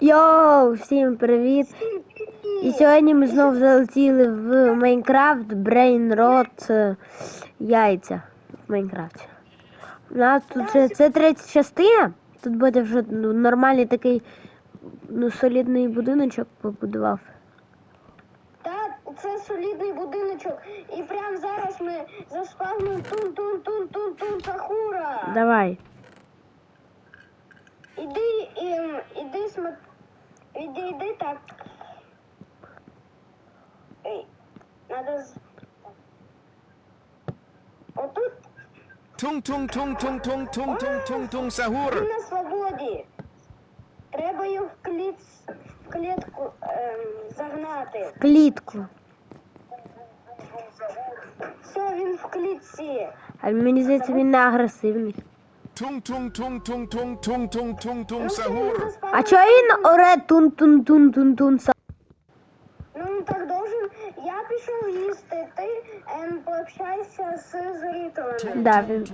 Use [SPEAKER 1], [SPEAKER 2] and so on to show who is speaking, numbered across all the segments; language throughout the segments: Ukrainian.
[SPEAKER 1] Йоу, всім привіт! І сьогодні ми знов залетіли в Майнкрафт Rot е, яйця в Майнкрафті. У нас тут вже це третя частина. Тут буде вже ну, нормальний такий ну, солідний будиночок побудував.
[SPEAKER 2] Так, це солідний будиночок. І прямо зараз ми заспавнимо тун-тун-тун-тун-тун Сахура.
[SPEAKER 1] Давай.
[SPEAKER 2] Іди, ем, іди, смо... іди, іди так. Ей, надо з... Отут
[SPEAKER 3] tung
[SPEAKER 2] він на свободі. Треба його в, кліт... в клітку ем, загнати.
[SPEAKER 1] Клітку.
[SPEAKER 2] Все, він в клітці.
[SPEAKER 1] А мені здається, він не агресивний.
[SPEAKER 2] Тун-тун-тун-тун-тун-тун-тун-тун
[SPEAKER 3] Сагур.
[SPEAKER 1] А чого він оре тун-тун-тун-тун-тун Сагур?
[SPEAKER 2] Ну так должен. Я пішов їсти. ты, ем, пообщайся з зрителем.
[SPEAKER 1] Да, він.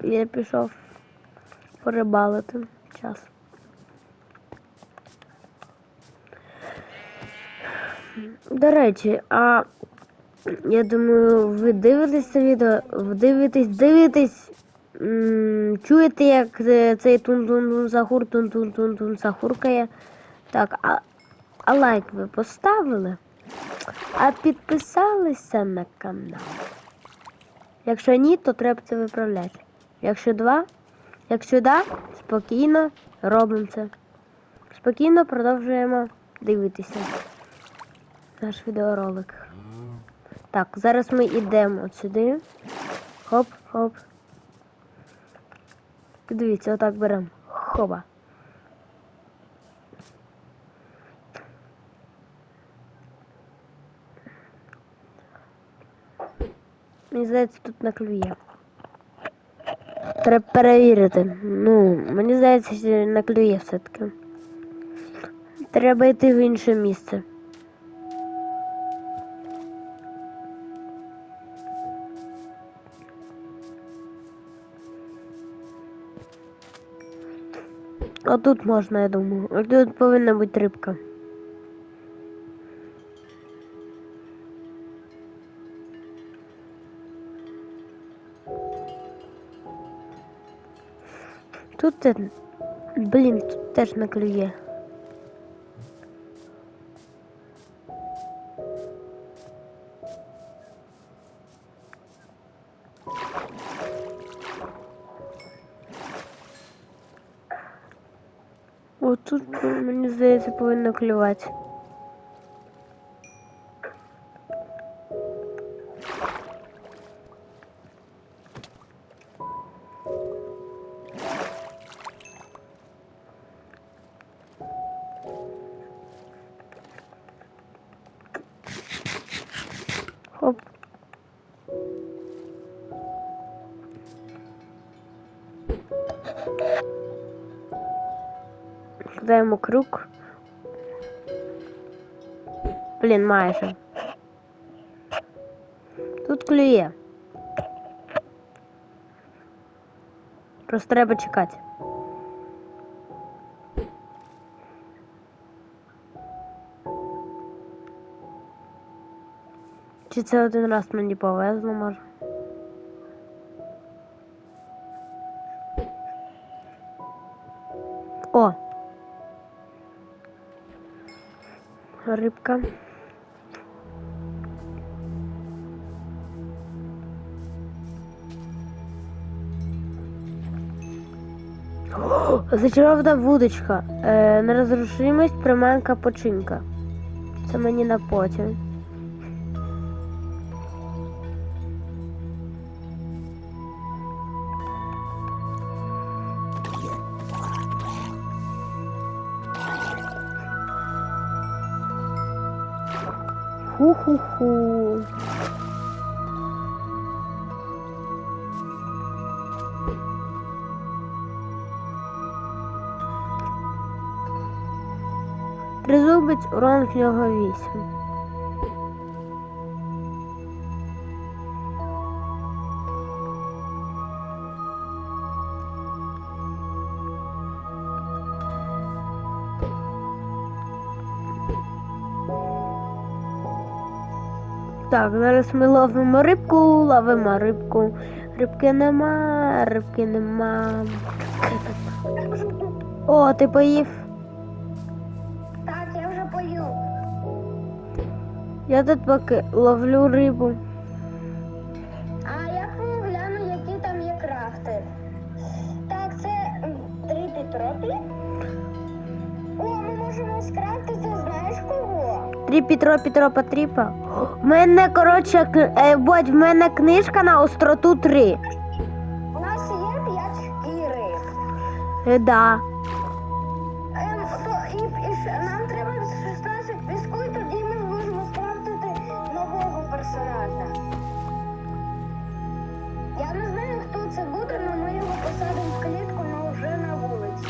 [SPEAKER 1] Я пішов порибалити. Час. До речі, а я думаю, ви дивитесь це відео, дивитесь, дивитесь, чуєте, як е, цей тун-тун-тун сахур, тун-тун-тун-тун сахуркає. Так, а, а лайк ви поставили? А підписалися на канал? Якщо ні, то треба це виправляти. Якщо два, якщо да, спокійно робимо це. Спокійно продовжуємо дивитися наш відеоролик. Так, зараз ми йдемо сюди. Хоп, хоп. Дивіться, отак беремо. Хоба. Мені здається, тут на клює. Треба перевірити. Ну, мені здається, на клює все-таки. Треба йти в інше місце. А тут можна, я думаю. Тут повинна бути рибка. Тут, блін, тут теж не тут мне здається, повинно клювати. Блін, майже. Тут клює. Просто треба чекати. Чи це один раз мені повезло, може? О! Рибка. Зачарована вудочка. Е, нерозрушимість, приманка, починка. Це мені на потім. Ху-ху-ху. хлопець, уронив його вісім. Так, зараз ми ловимо рибку, ловимо рибку. Рибки нема, рибки нема. О, ти поїв.
[SPEAKER 2] Я
[SPEAKER 1] тут поки ловлю рибу.
[SPEAKER 2] А я погляну, які там є крафти. Так, це три пітропі. О, ми можемо скрафтити, знаєш кого?
[SPEAKER 1] Три Петро Петро Патріпа. В мене, коротше, к- е, бодь, в мене книжка на остроту 3.
[SPEAKER 2] У нас є п'ять шкіри.
[SPEAKER 1] Е, да.
[SPEAKER 2] Ем, то, і, і ще нам треба 16 піску, і тоді ми нового. Я не знаю, хто це буде, але ми його посадимо в клітку, але вже на вулиці.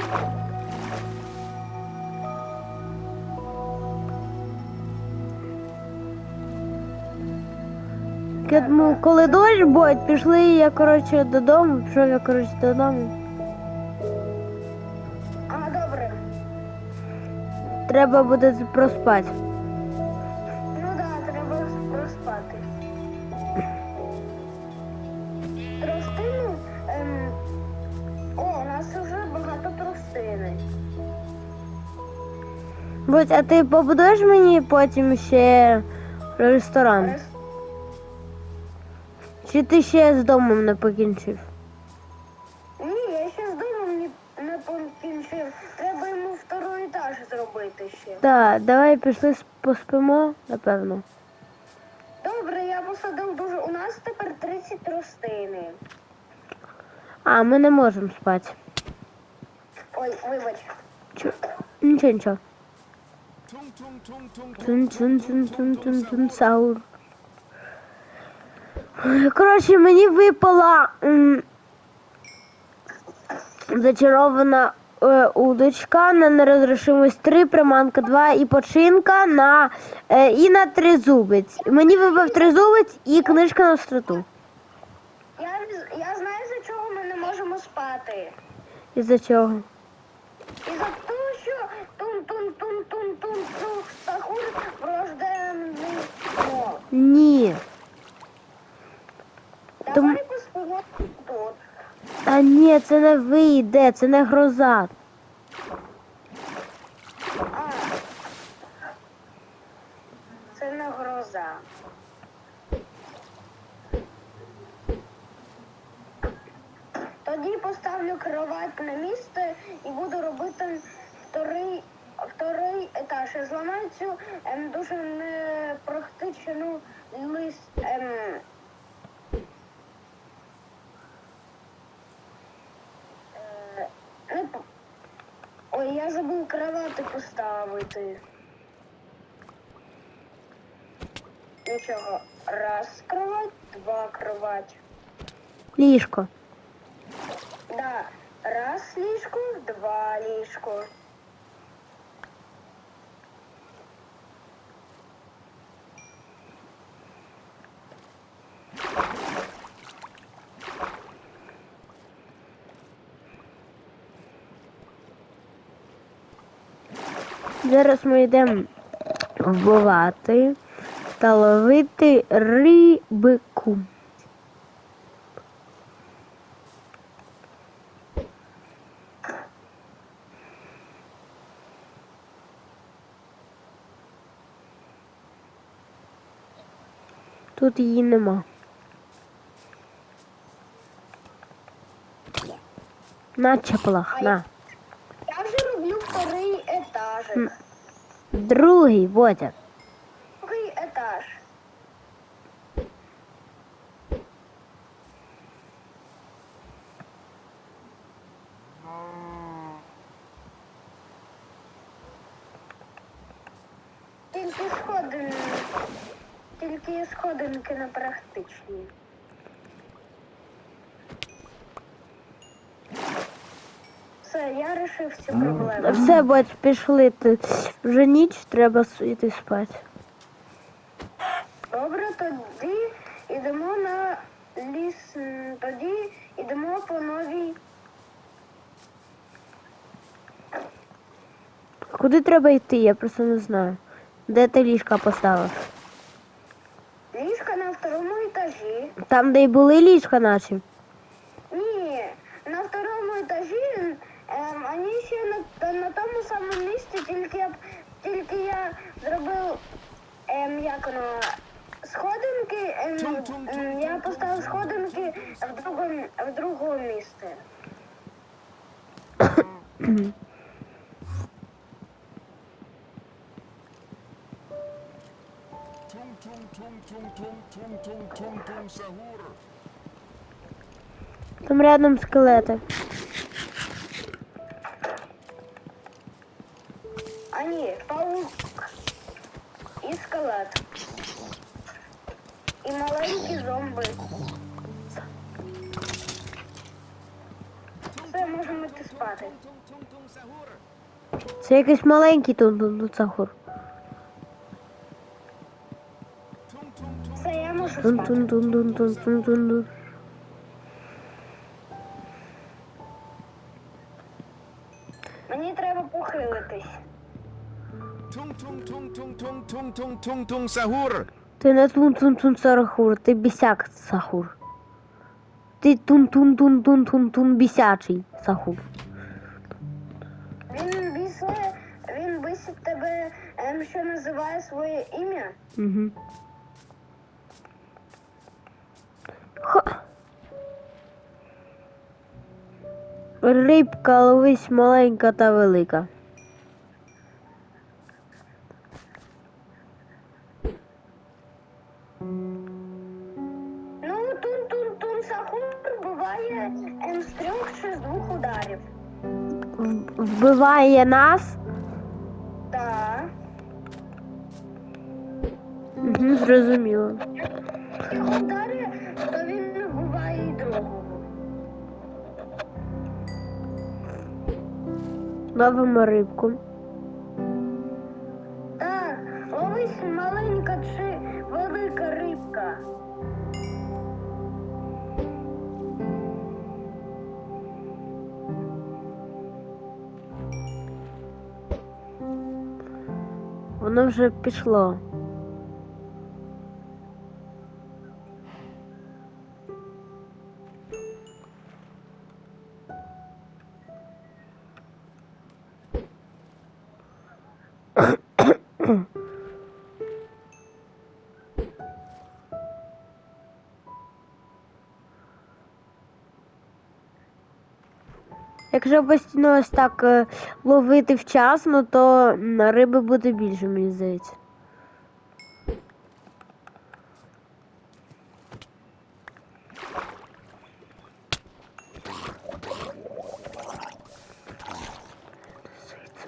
[SPEAKER 1] Я думаю, коли дощ бодь, пішли я, коротше, додому, пішов я, коротше, додому.
[SPEAKER 2] А, добре.
[SPEAKER 1] Треба буде проспати. Будь, а ти побудуєш мені потім ще ресторан? Чи ти ще з домом не покінчив?
[SPEAKER 2] Ні, я ще з домом не, не покінчив. Треба йому второй етаж зробити ще.
[SPEAKER 1] Так, давай пішли поспимо, напевно.
[SPEAKER 2] Добре, я посадив дуже. У нас тепер 30 тростини.
[SPEAKER 1] А, ми не можемо спати.
[SPEAKER 2] Ой, вибач.
[SPEAKER 1] Чу... Нічого, нічого.
[SPEAKER 3] Tung, tung, tung, tung,
[SPEAKER 1] Тун тун тун тун тун тун саур. Коротше, мені випала зачарована удочка на нерозрішимость 3, приманка 2 і починка на е, і на тризубець. Мені випав тризубець і книжка на остроту.
[SPEAKER 2] Я, я знаю, за чого ми не можемо спати.
[SPEAKER 1] І за чого?
[SPEAKER 2] І за того, що тун-тун-тун-тун-тун сахур рождений мов.
[SPEAKER 1] Ні. Тому-. Та ні, це не вийде, це не гроза.
[SPEAKER 2] Це не гроза. Тоді поставлю кровать на місце і буду робити вторий, вторий етаж. Я зламаю цю ем, дуже непрактичну лист. Ем, е, не п- Ой, я забув кровати поставити. Нічого. Раз кровать, два кровать.
[SPEAKER 1] Ліжко.
[SPEAKER 2] Да. Раз ліжко, два ліжко.
[SPEAKER 1] Зараз ми йдемо вбивати та ловити рибку. Тут її нема. На чаплах, на.
[SPEAKER 2] Я вже роблю вторий етажик.
[SPEAKER 1] Другий, Бодя.
[SPEAKER 2] Другий етаж. Тільки сходинки, тільки сходинки не практичні. Я рішив цю проблему.
[SPEAKER 1] Все, бач, пішли. Ти. Вже ніч, треба с- йти спати.
[SPEAKER 2] Добре, тоді йдемо на ліс. Тоді йдемо по новій.
[SPEAKER 1] Куди треба йти, я просто не знаю. Де ти ліжка поставив?
[SPEAKER 2] Ліжко
[SPEAKER 1] Там, де й були ліжка наші.
[SPEAKER 2] на тому самому місці, тільки я тільки я зробив ем, як воно, сходинки. Ем, ем, я поставив сходинки в другому в другому місці.
[SPEAKER 1] Там рядом скелети.
[SPEAKER 2] Они паук и скалат. И маленький зомби. Все, можемо йти спати.
[SPEAKER 1] Це якийсь маленький тут цахур.
[SPEAKER 2] Все, я можу спати.
[SPEAKER 3] Тун-тун-тун-тун сахур.
[SPEAKER 1] Ти не тун-тун-тун сахур, ти бісяк сахур. Ти тун-тун-тун-тун-тун-тун бісячий сахур.
[SPEAKER 2] Він бісує, він бісить тебе, ем, що називає своє ім'я.
[SPEAKER 1] Угу. Ха. Рибка ловись маленька та велика. Вбиває нас.
[SPEAKER 2] Так.
[SPEAKER 1] Угу, зрозуміло.
[SPEAKER 2] Удари, то він не буває і другого.
[SPEAKER 1] Ловимо рибку.
[SPEAKER 2] Так, ловись маленька чи велика рибка.
[SPEAKER 1] Воно вже пішло. Якщо постійно ось так е, ловити вчасно, то риби буде більше, мені здається.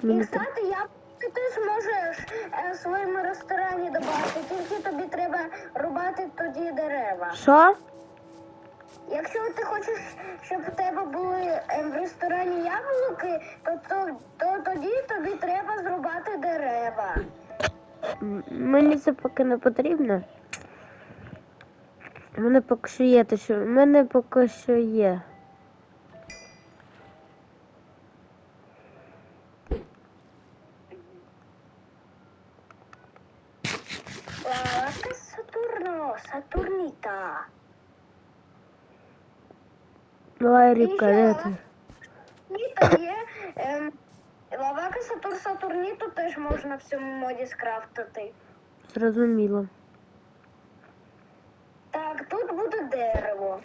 [SPEAKER 2] І, кстати, я ти теж можеш е, в своєму ресторані додати, тільки тобі треба рубати тоді дерева.
[SPEAKER 1] Що?
[SPEAKER 2] Якщо ти хочеш, щоб в тебе були е, в ресторані яблуки, то, то, то тоді тобі треба зрубати дерева.
[SPEAKER 1] Мені це поки не потрібно. У мене поки що є те, що. У мене поки що є.
[SPEAKER 2] Сатурно, Сатурніта.
[SPEAKER 1] Давай рибка,
[SPEAKER 2] є. Ем, лавака Сатур Сатурніту теж можна в цьому моді скрафтити.
[SPEAKER 1] Зрозуміло.
[SPEAKER 2] Так, тут буде дерево.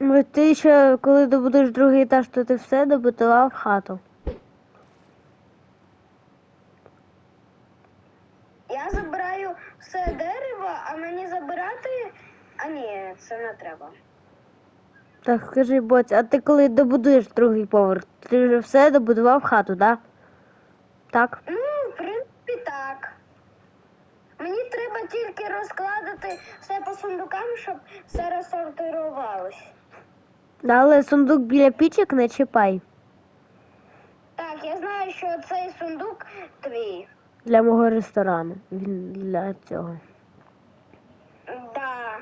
[SPEAKER 1] Ну, ти ще, коли добудеш другий етаж, то ти все добудував хату.
[SPEAKER 2] Я забираю все дерево, а мені забирати. А ні, це не треба.
[SPEAKER 1] Так, скажи, боць, а ти коли добудуєш другий поверх, ти вже все добудував хату, да? Так?
[SPEAKER 2] Ну, в принципі, так. Мені треба тільки розкладати все по сундукам, щоб все розсортирувалось.
[SPEAKER 1] Да, але сундук біля пічок не чіпай.
[SPEAKER 2] Так, я знаю, що цей сундук твій.
[SPEAKER 1] Для мого ресторану. Він для цього.
[SPEAKER 2] Да.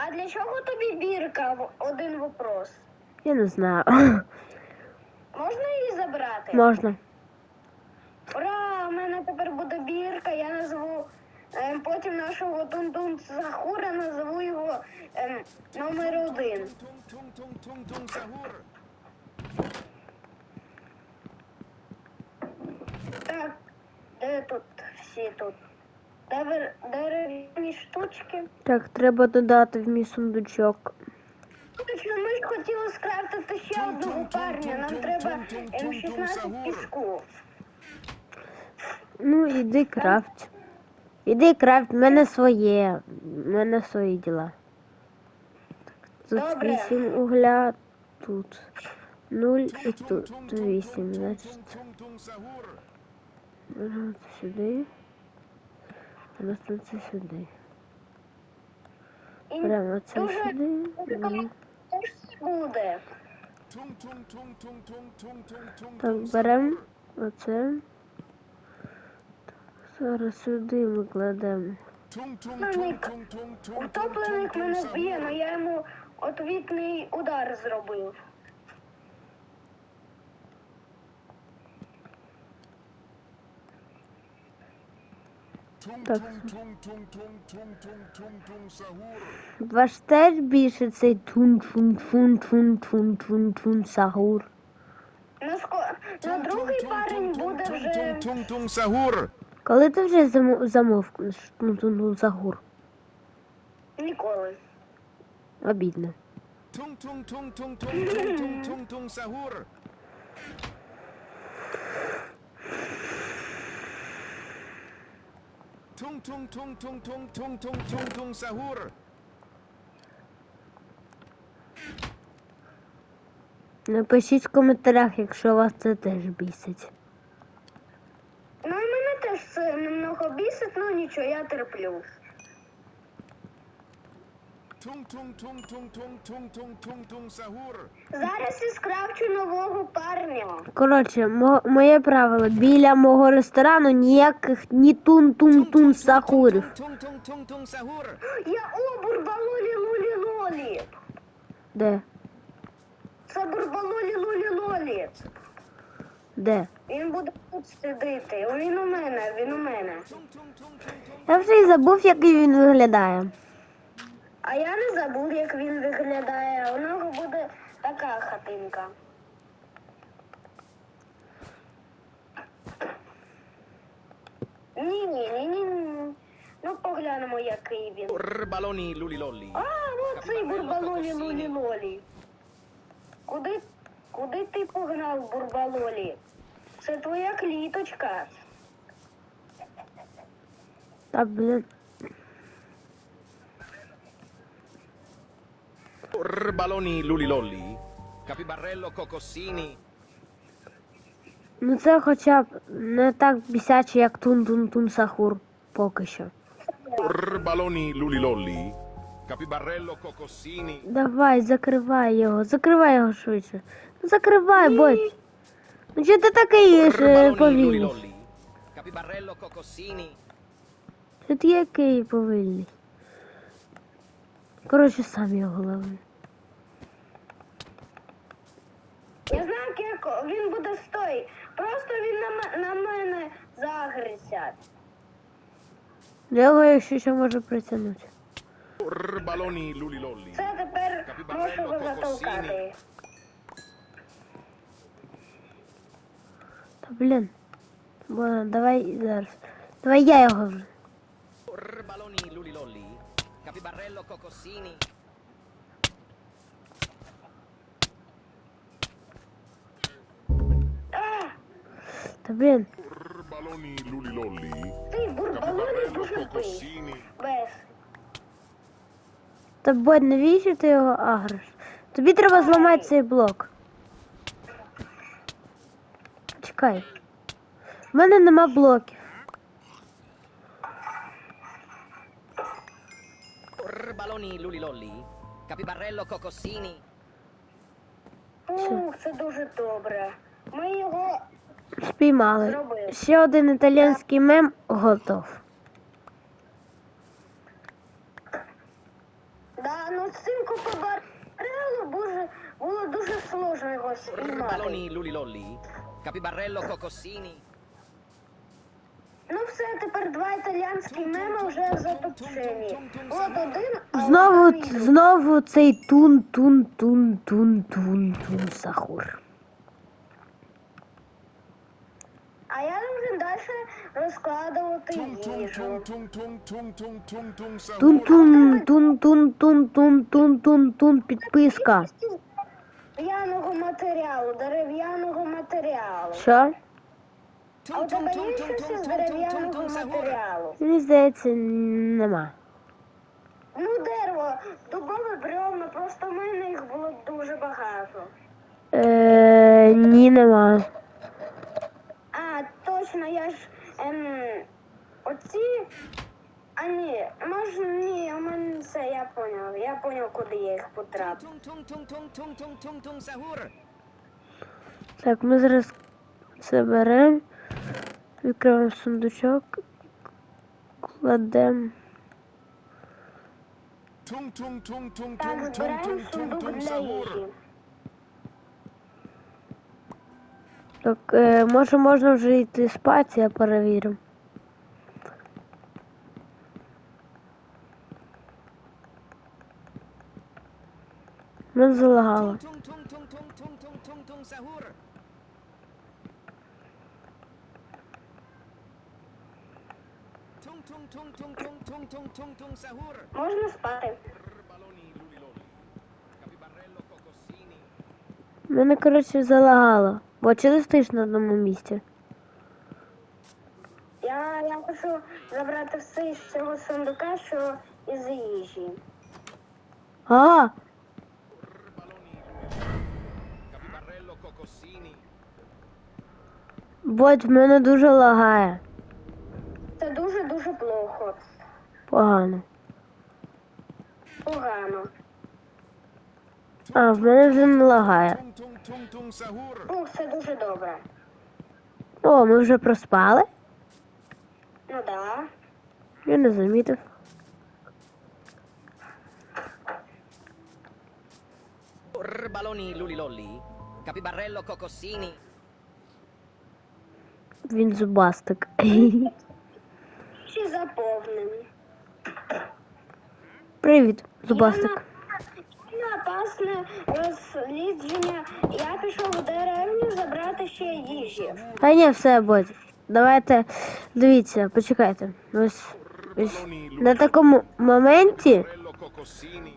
[SPEAKER 2] А для чого тобі бірка? Один вопрос.
[SPEAKER 1] Я не знаю.
[SPEAKER 2] Можна її забрати?
[SPEAKER 1] Можна.
[SPEAKER 2] Ура! У мене тепер буде бірка, я Ем, потім нашого Тун-Тун Сахура назву його ем, номер один. Так, де тут всі тут? Дерев- Дерев'яні штучки.
[SPEAKER 1] Так, треба додати в мій сундучок.
[SPEAKER 2] Точно, ми ж хотіли скрафтити ще одного парня. Нам треба ем, 16 піску.
[SPEAKER 1] Ну, іди крафт. Іди крафт, в мене своє. В мене свої діла. Тут
[SPEAKER 2] Добре.
[SPEAKER 1] 8 угля, тут 0 і тут 8. Значить, сюди. Вернуться сюди. Прямо це сюди. Так, беремо оце. Зараз сюди ми кладемо.
[SPEAKER 2] Утопленик, мене
[SPEAKER 3] б'є,
[SPEAKER 2] але я йому отвітний удар зробив.
[SPEAKER 1] Так. Ваш теж більше цей тун тун тун тун тун тун тун сагур.
[SPEAKER 2] Ну, ско... ну другий парень буде вже...
[SPEAKER 3] Тун тун сагур.
[SPEAKER 1] Коли ти вже зам... замовкнеш тун тун сагур?
[SPEAKER 2] Ніколи.
[SPEAKER 1] Обідно.
[SPEAKER 3] Тун тун тун тун тун тун тун тун сагур. Tung, tung, tung, tung, tung, tung, tung, tung, tung, sahur.
[SPEAKER 1] Напишіть в коментарях, якщо вас це теж бісить.
[SPEAKER 2] Ну, і мене теж це немного бісить, ну нічого, я терплю.
[SPEAKER 3] Tung, tung, tung, tung, tung, tung, tung, tung, tung, sahur.
[SPEAKER 2] Зараз я скрафчу нового парня.
[SPEAKER 1] Коротше, мо- моє правило, біля мого ресторану ніяких ні тун-тун-тун сахурів.
[SPEAKER 3] Tung, sahur.
[SPEAKER 2] Я о, бурбалолі лолі.
[SPEAKER 1] Де?
[SPEAKER 2] Це бурбалолі лулі лолі.
[SPEAKER 1] Де?
[SPEAKER 2] Він буде тут сидіти. Він у мене, він у мене.
[SPEAKER 1] Я вже й забув, який він виглядає.
[SPEAKER 2] А я не забув, як він виглядає. У нього буде така хатинка. Ні, ні, ні, ні. ні. Ну поглянемо, який він.
[SPEAKER 4] Baloni lulilolli.
[SPEAKER 2] А, ну цей бурбалолі лулі лолі. Куди, куди ти погнав, бурбалолі? Це твоя кліточка.
[SPEAKER 1] Та блін.
[SPEAKER 4] Baloni lulilolli. Capibarello cocossini.
[SPEAKER 1] Ну це хоча б не так бісяче, як тун-тун-тун сахур. Поки що.
[SPEAKER 3] Baloni lulilolli. Capibarello cocossini.
[SPEAKER 1] Давай, закривай його, закривай його швидше. Ну, Закривай, будь. Ну чого ти такий ж е, повільний?
[SPEAKER 4] Capibarello cocossini.
[SPEAKER 1] Ти який повільний? Коротше, сам його лови.
[SPEAKER 2] Я знаю, як він буде стоїть. Просто він на, на мене загриться.
[SPEAKER 1] Лево я ще може можу притягнути.
[SPEAKER 3] Балоні лулі лолі.
[SPEAKER 2] Це тепер можу затолкати.
[SPEAKER 1] Та блін. Ладно, давай зараз. Давай я його.
[SPEAKER 4] Балоні
[SPEAKER 2] лулі
[SPEAKER 1] лолі. Капібарелло
[SPEAKER 3] кокосіні. Está
[SPEAKER 2] bien. Burbaloni, luliloli. Sí,
[SPEAKER 3] burbaloni,
[SPEAKER 2] Без.
[SPEAKER 1] Та будь навіщо ти його агриш? Тобі треба зламати цей блок. Чекай. У мене нема блоків.
[SPEAKER 4] Балоні лулі-лолі, капібарелло
[SPEAKER 2] кокосіні. Це дуже добре. Ми його
[SPEAKER 1] Спіймали.
[SPEAKER 2] Зробили.
[SPEAKER 1] Ще один італійський мем готов.
[SPEAKER 2] Да, ну з цим купобарело дуже, було дуже сложно його спіймати.
[SPEAKER 4] Baloni lulilolli. Capibarello cocossini.
[SPEAKER 2] Ну все, тепер два італіянські меми вже затопчені. От один, а
[SPEAKER 1] Знову,
[SPEAKER 2] один відео.
[SPEAKER 1] знову цей тун тун тун тун тун тун сахур.
[SPEAKER 2] а я вже далі розкладувати.
[SPEAKER 3] Тун-тун, тун-тун, тун-тун, тун-тун,
[SPEAKER 1] тун, підписка.
[SPEAKER 2] Дерев'яного матеріалу, дерев'яного матеріалу.
[SPEAKER 1] Що?
[SPEAKER 2] А у тебе є щось дерев'яного матеріалу?
[SPEAKER 1] Мені здається, нема.
[SPEAKER 2] Ну, дерево, дубове бревна, просто в мене їх було дуже багато.
[SPEAKER 1] Е, ні, нема.
[SPEAKER 2] Точно, я ж ем, оці. А ні, може ні, у мене це я поняв. Я поняв, куди я їх потрапив.
[SPEAKER 1] Так, ми зараз це беремо, відкриваємо сундучок, кладемо.
[SPEAKER 2] Так, збираємо сундук для їжі.
[SPEAKER 1] Так, е, може можна вже йти спати, я перевірю. Ми залагало.
[SPEAKER 2] Можна спати.
[SPEAKER 1] Мене коротше залагало. Бо чи ти стоїш на одному місці?
[SPEAKER 2] Я, я хочу забрати все з цього сундука, що із їжі.
[SPEAKER 1] А, бот в мене дуже лагає.
[SPEAKER 2] Це дуже-дуже плохо.
[SPEAKER 1] Погано.
[SPEAKER 2] Погано.
[SPEAKER 1] А, в мене вже не лагає.
[SPEAKER 2] Ну, це дуже добре.
[SPEAKER 1] О, ми вже проспали?
[SPEAKER 2] Ну да.
[SPEAKER 1] Я не замітив.
[SPEAKER 4] Baloni lulilolli. Capibarello cocossini.
[SPEAKER 1] Він зубастик.
[SPEAKER 2] Чи заповнені.
[SPEAKER 1] Привіт, зубастик.
[SPEAKER 2] Я розслідження. Я пішов в деревню забрати ще їжі.
[SPEAKER 1] Та ні, все, бот. Давайте, дивіться, почекайте. Ось, ось на такому моменті,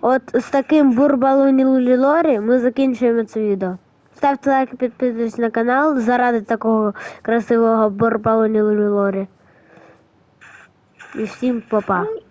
[SPEAKER 1] от з таким бурбалоні лулілорі, ми закінчуємо це відео. Ставте лайк, і підписуйтесь на канал заради такого красивого бурбалоні лулілорі. І всім па-па.
[SPEAKER 2] Ну,